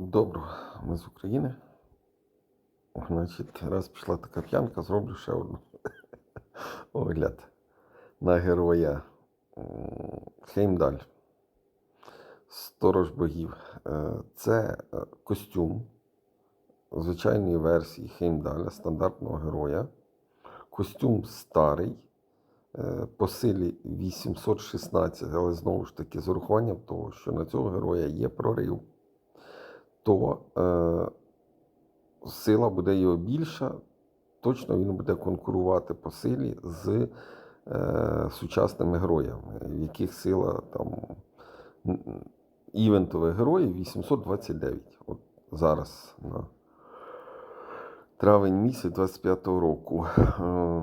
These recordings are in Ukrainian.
Доброго, ми з України. Значить, раз пішла така п'янка, зроблю ще одну огляд на героя Хеймдаль. Сторож богів. Е, Це е, костюм звичайної версії Хеймдаля, стандартного героя. Костюм старий, е, по силі 816, але знову ж таки, з урахуванням того, що на цього героя є прорив то е, сила буде його більша, точно він буде конкурувати по силі з е, сучасними героями, в яких сила там івентових героїв 829. От зараз на травень місяць 25-го року. Е,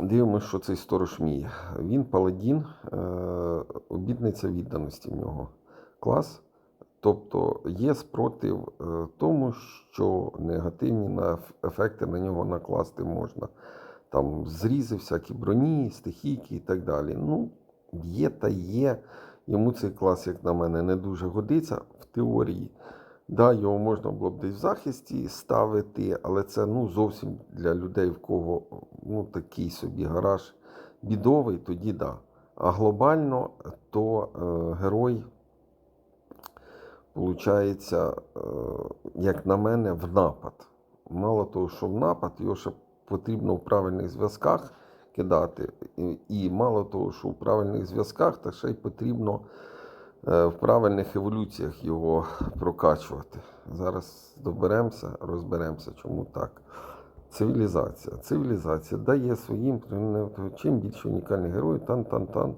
Дивимося, що цей сторож вміє. Він паладін, е, обітниця відданості в нього клас. Тобто є спротив е, тому, що негативні ефекти на нього накласти можна. Там зрізи, всякі броні, стихійки і так далі. Ну, є та є. Йому цей клас, як на мене, не дуже годиться в теорії. Да, його можна було б десь в захисті ставити, але це ну, зовсім для людей, в кого ну, такий собі гараж бідовий, тоді да. А глобально то е, герой Получається, е, як на мене, в напад. Мало того, що в напад, його ще потрібно в правильних зв'язках кидати. І- мало того, що в правильних зв'язках, та ще й потрібно е, в правильних еволюціях його прокачувати. Зараз доберемося, розберемося, чому так. Цивілізація. Цивілізація дає своїм чим більше унікальних героїв, тан-тан-тан,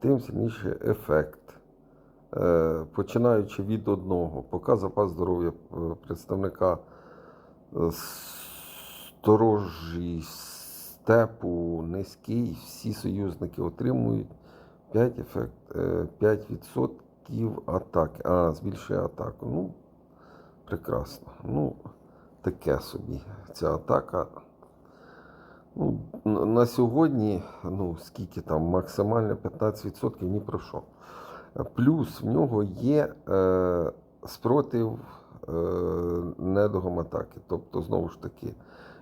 тим сильніший ефект. Е, починаючи від одного, поки запас здоров'я е, представника е, сторожі степу низький, всі союзники отримують 5%, ефект, е, 5% атаки. А, збільшує атаку. Ну, прекрасно. Ну, таке собі. Ця атака. Ну, на сьогодні, ну, скільки там, максимально 15% ні про що. Плюс в нього є е, спротив е, недогом атаки. Тобто, знову ж таки,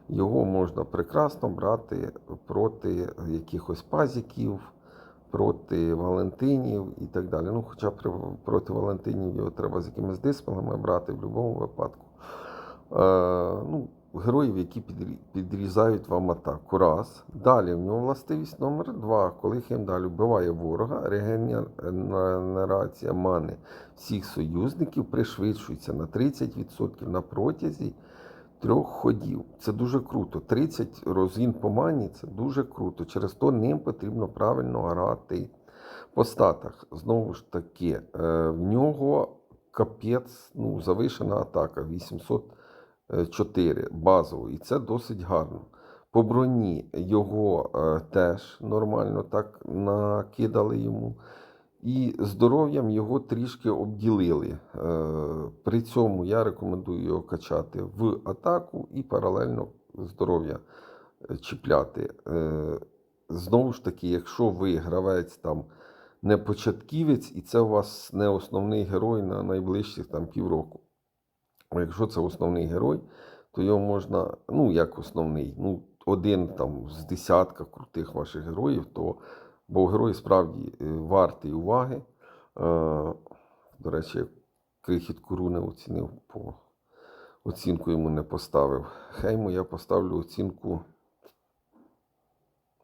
його можна прекрасно брати проти якихось пазіків, проти Валентинів і так далі. Ну, хоча проти Валентинів його треба з якимись диспелами брати в будь-якому випадку. Е, ну, героїв, які підрізають вам атаку. Раз. Далі в нього властивість номер два. Коли Хемдаль вбиває ворога, регенерація мани всіх союзників пришвидшується на 30% на протязі трьох ходів. Це дуже круто. 30 розгін по мані це дуже круто. Через то ним потрібно правильно грати. По статах, знову ж таки, е, в нього капець, ну, завишена атака 804 базово, і це досить гарно. По броні його е, теж нормально так накидали йому. І здоров'ям його трішки обділили. Е, При цьому я рекомендую його качати в атаку і паралельно здоров'я е, чіпляти. Е, Знову ж таки, якщо ви гравець там не початківець, і це у вас не основний герой на найближчих там півроку. Якщо це основний герой, то його можна, ну як основний, ну один там з десятка крутих ваших героїв, то бо герой справді е, вартий уваги. Е, До речі, крихітку руни оцінив по оцінку йому не поставив. Хейму я поставлю оцінку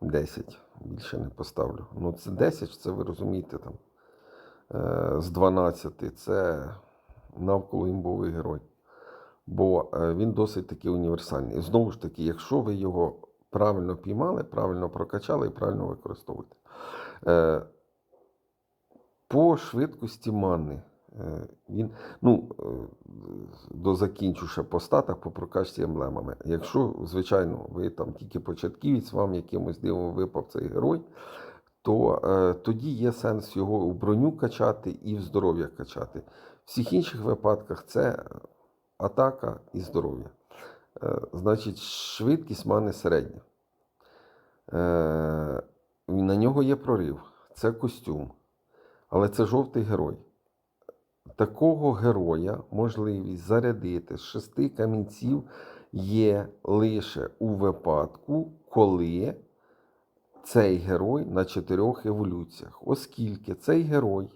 10. Більше не поставлю. Ну, це 10, це ви розумієте там. е, З 12 це навколо імбовий герой. Бо е, він досить таки універсальний. Знову ж таки, якщо ви його правильно піймали, правильно прокачали і правильно використовуєте. Е, По швидкості мани. е, Він, ну, до закінчу ще по статах, по прокачці емблемами. Якщо, звичайно, ви там тільки початківець, вам якимось дивом випав цей герой, то е, тоді є сенс його у броню качати і в здоров'я качати. В всіх інших випадках це атака і здоров'я. Е, значить, швидкість мани середня. Е, на нього є прорив. Це костюм. Але це жовтий герой. такого героя можливість зарядити з шести камінців є лише у випадку, коли цей герой на чотирьох еволюціях, оскільки цей герой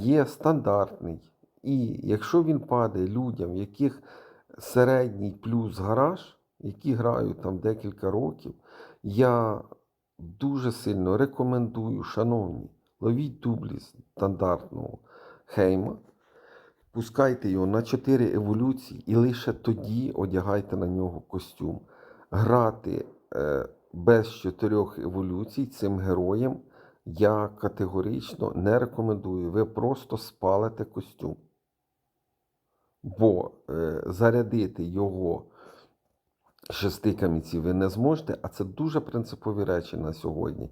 є стандартний, і якщо він падає людям, в яких середній плюс гараж, які грають там декілька років, я дуже сильно рекомендую, шановні, ловіть дублі стандартного хейма, пускайте його на 4 еволюції і лише тоді одягайте на нього костюм. Грати е, без чотирьох еволюцій цим героєм я категорично не рекомендую. Ви просто спалите костюм. Бо е, зарядити його шести камінців ви не зможете, а це дуже принципові речі на сьогодні.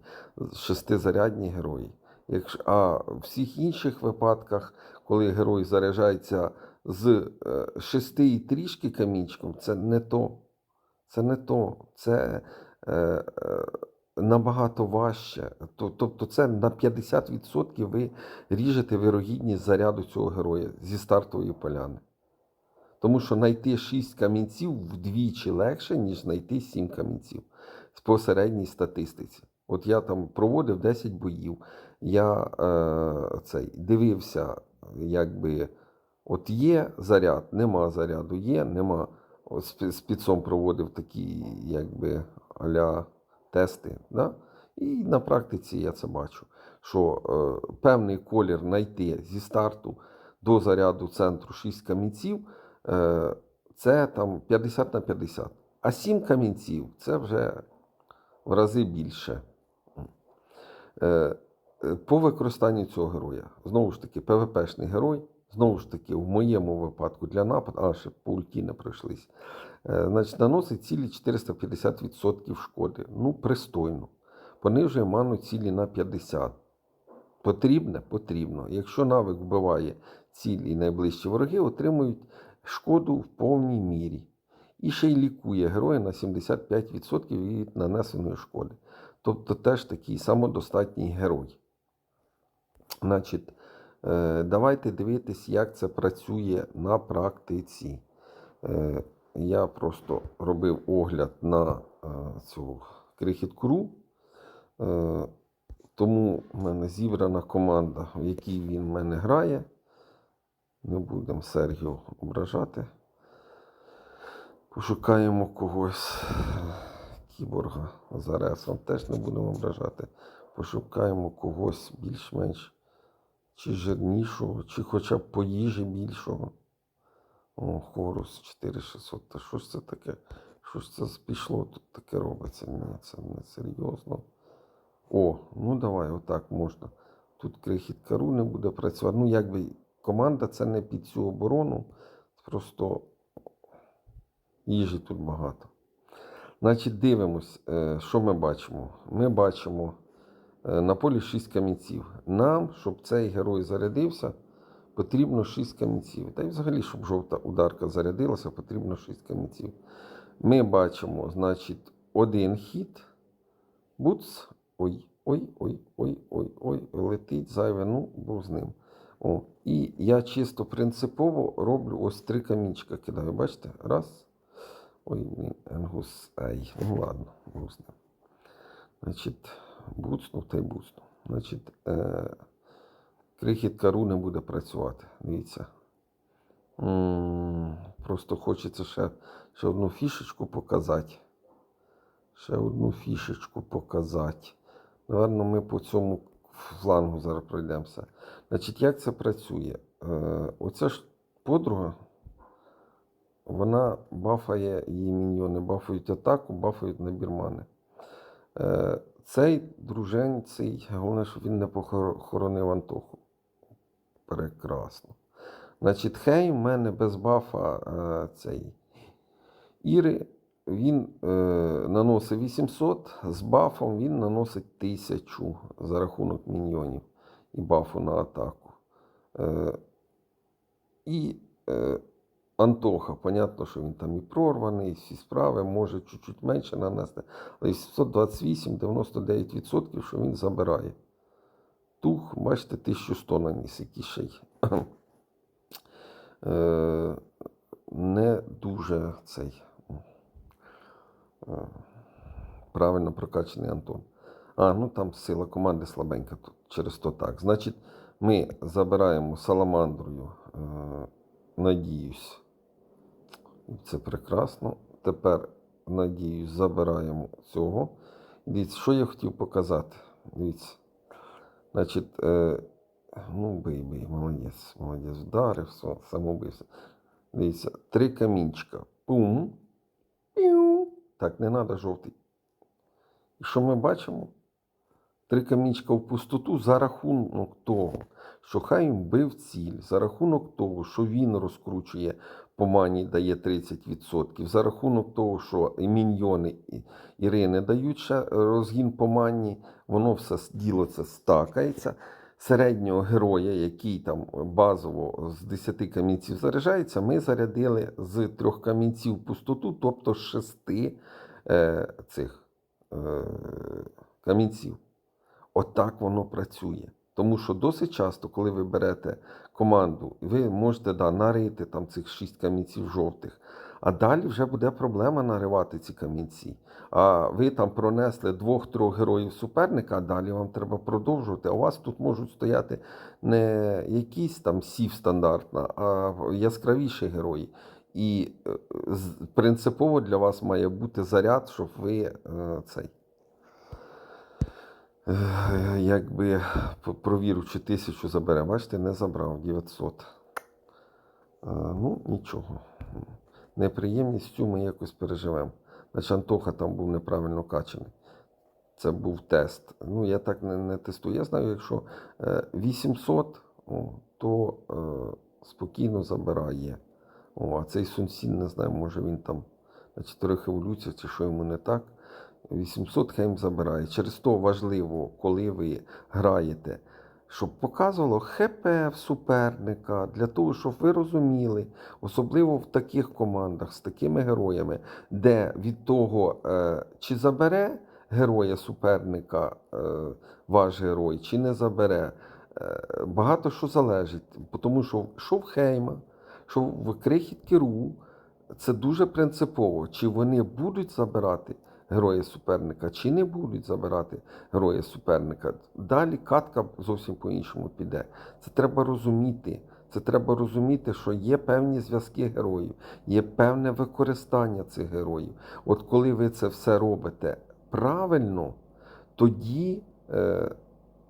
Шестизарядні герої. А в всіх інших випадках, коли герой заряджається з е, шести і трішки камінчиком, це не то. Це не то. Це е, е, набагато важче. Тобто це на 50% ви ріжете вирогідність заряду цього героя зі стартової поляни. Тому що знайти 6 камінців вдвічі легше, ніж знайти 7 камінців по середній статистиці. От я там проводив 10 боїв. Я е, цей, дивився, якби от є заряд, нема заряду, є, нема. От з з підсом проводив такі, якби аля тести. Да? І на практиці я це бачу, що е, певний колір знайти зі старту до заряду центру 6 камінців. Е, це там 50 на 50. А 7 камінців це вже в рази більше. Е, е, По використанню цього героя. Знову ж таки, ПВПшний герой. Знову ж таки, в моєму випадку для нападу, а ще по ульті не пройшлись. Значить, наносить цілі 450% шкоди. Ну, пристойно. Понижує ману цілі на 50. Потрібне? Потрібно. Якщо навик вбиває цілі і найближчі вороги, отримують шкоду в повній мірі. І ще й лікує героя на 75% від нанесеної шкоди. Тобто теж такий самодостатній герой. Значить, е, давайте дивитись, як це працює на практиці. Е, Я просто робив огляд на е, цю крихіткру. Тому в мене зібрана команда, в якій він в мене грає. Не будемо Сергію ображати. Пошукаємо когось. Кіборга з Аресом теж не будемо ображати. Пошукаємо когось більш-менш чи жирнішого, чи хоча б по їжі більшого. О, Хорус 4600. Та що ж це таке? Що ж це пішло тут таке робиться? Ні, це не серйозно. О, ну давай, отак можна. Тут крихітка ру не буде працювати. Ну, якби команда це не під цю оборону. Просто їжі тут багато. Значить, дивимось, е, що ми бачимо. Ми бачимо е, на полі 6 камінців. Нам, щоб цей герой зарядився, потрібно 6 камінців. Та й взагалі, щоб жовта ударка зарядилася, потрібно 6 камінців. Ми бачимо, значить, один хід. Буц. Ой, ой, ой, ой, ой, ой, летить зайве, ну, був з ним. О, і я чисто принципово роблю ось три камінчика кидаю. Бачите? Раз. Ой, блін, енгус. Ай, ну ладно, був. Значить, буцнув та й буцнув. Значить, е, крихітка ру не буде працювати. Дивіться. Просто хочеться ще, ще одну фішечку показати. Ще одну фішечку показати. Наверно, ми по цьому флангу зараз пройдемося. Значить, як це працює? Е, оця ж подруга, вона бафає її міньйони, бафають атаку, бафають набір мани. Е, цей дружень, цей, головне, щоб він не похоронив Антоху. Прекрасно. Значить, хей в мене без бафа е, цей Іри. Він е, наносить 800, з бафом він наносить 1000 за рахунок міньйонів і бафу на атаку. Е, і е, Антоха, понятно, що він там і прорваний, і всі справи, може чуть-чуть менше нанести, але 728, 99%, що він забирає. Тух, бачите, 1100 наніс, який ще й е, не дуже цей правильно прокачаний Антон. А, ну там сила команди слабенька тут, через то так. Значить, ми забираємо саламандрою, е, надіюсь. Це прекрасно. Тепер, надіюсь, забираємо цього. Дивіться, що я хотів показати. Дивіться. Значить, е, ну, бий, бий, молодець, молодець, вдарив, все, самобився. Дивіться, три камінчика. Пум. Піу. Так, не треба жовтий. І що ми бачимо? Три камінчика в пустоту за рахунок того, що хай він бив ціль, за рахунок того, що він розкручує по мані, дає 30%, за рахунок того, що міньйони Ірини дають ще розгін по мані, воно все діло це стакається. Середнього героя, який там базово з 10 камінців заряджається, ми зарядили з трьох камінців пустоту, тобто з шести е, цих е, камінців. Отак воно працює. Тому що досить часто, коли ви берете команду, ви можете да, нарити там цих шість камінців жовтих, а далі вже буде проблема наривати ці камінці. А ви там пронесли двох-трьох героїв суперника, а далі вам треба продовжувати. А у вас тут можуть стояти не якісь там сів стандартна, а яскравіші герої. І е, принципово для вас має бути заряд, щоб ви е, цей. Е, Якби п- провірив, чи тисячу забере. Бачите, не забрав 900. Е, Ну, нічого. Неприємність цю ми якось переживемо. Значить, Антоха там був неправильно качаний. Це був тест. Ну, я так не, не тестую. Я знаю, якщо е, 800, о, то е, спокійно забирає. А цей Сунсін, не знаю, може він там на чотирьох еволюціях, чи що йому не так. 800 хейм забирає. Через то важливо, коли ви граєте, щоб показувало ХП суперника, для того, щоб ви розуміли, особливо в таких командах з такими героями, де від того, е, чи забере героя суперника е, ваш герой, чи не забере, е, багато що залежить. Тому що що в Хейма, що в крихіт Ру, це дуже принципово, чи вони будуть забирати героя суперника, чи не будуть забирати героя суперника. Далі катка зовсім по-іншому піде. Це треба розуміти. Це треба розуміти, що є певні зв'язки героїв, є певне використання цих героїв. От коли ви це все робите правильно, тоді е,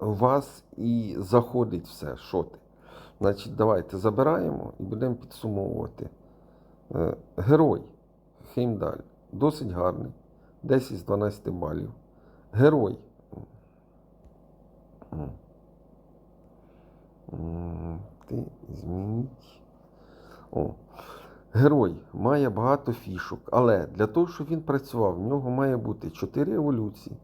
у вас і заходить все, що ти. Значить, давайте забираємо і будемо підсумовувати. Е, Герой Хеймдаль досить гарний. 10 з 12 балів. Герой. Ти змініть. О. Герой має багато фішок, але для того, щоб він працював, в нього має бути 4 еволюції.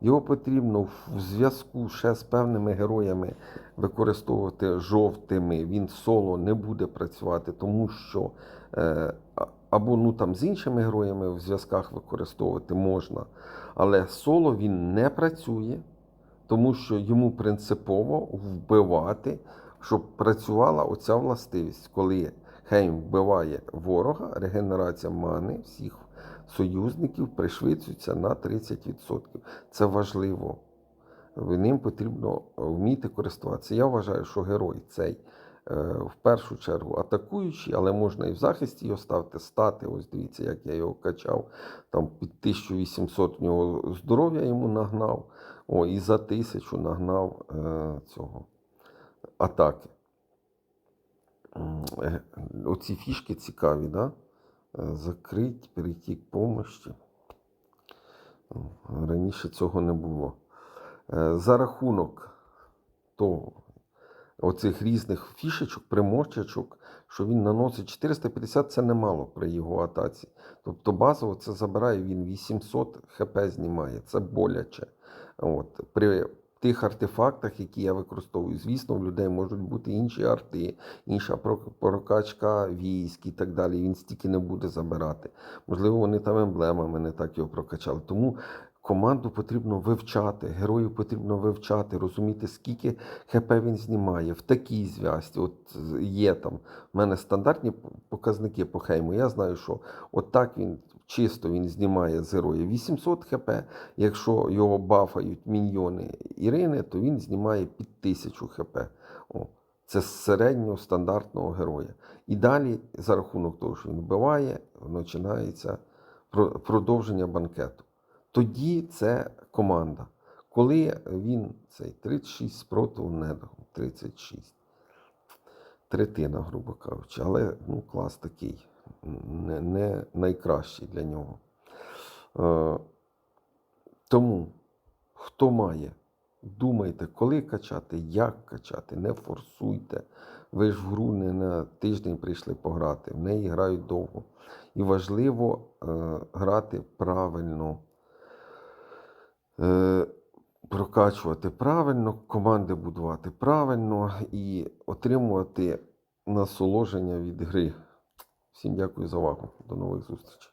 Його потрібно в зв'язку ще з певними героями використовувати жовтими. Він соло не буде працювати, тому що е, або ну, там, з іншими героями в зв'язках використовувати можна. Але соло він не працює, тому що йому принципово вбивати, щоб працювала оця властивість, коли Хейм вбиває ворога, регенерація мани всіх союзників пришвидшується на 30%. Це важливо. Ним потрібно вміти користуватися. Я вважаю, що герой цей в першу чергу атакуючий, але можна і в захисті його ставити, стати. Ось дивіться, як я його качав. Там під 1800 в нього здоров'я йому нагнав. О, і за тисячу нагнав е, цього атаки. Е, Оці фішки цікаві, да? Е, Закрить, перейти к помощі. Раніше цього не було. Е, За рахунок того, оцих різних фішечок, примочечок, що він наносить 450, це немало при його атаці. Тобто базово це забирає він 800 хп знімає. Це боляче. От. При тих артефактах, які я використовую, звісно, в людей можуть бути інші арти, інша про- прокачка військ і так далі. Він стільки не буде забирати. Можливо, вони там емблемами не так його прокачали. Тому команду потрібно вивчати, героїв потрібно вивчати, розуміти, скільки ХП він знімає в такій зв'язці. От є там в мене стандартні показники по хейму. Я знаю, що от так він чисто він знімає з героя 800 хп. Якщо його бафають міньйони Ірини, то він знімає під 1000 хп. О, це з середнього стандартного героя. І далі, за рахунок того, що він вбиває, починається продовження банкету. Тоді це команда. Коли він цей 36 спротиву не дав, 36. Третина, грубо кажучи, але ну, клас такий, не, не найкращий для нього. Е, тому, хто має, думайте, коли качати, як качати, не форсуйте. Ви ж в гру не на тиждень прийшли пограти, в неї грають довго. І важливо е, грати правильно, прокачувати правильно, команди будувати правильно і отримувати насолодження від гри. Всім дякую за увагу. До нових зустрічей.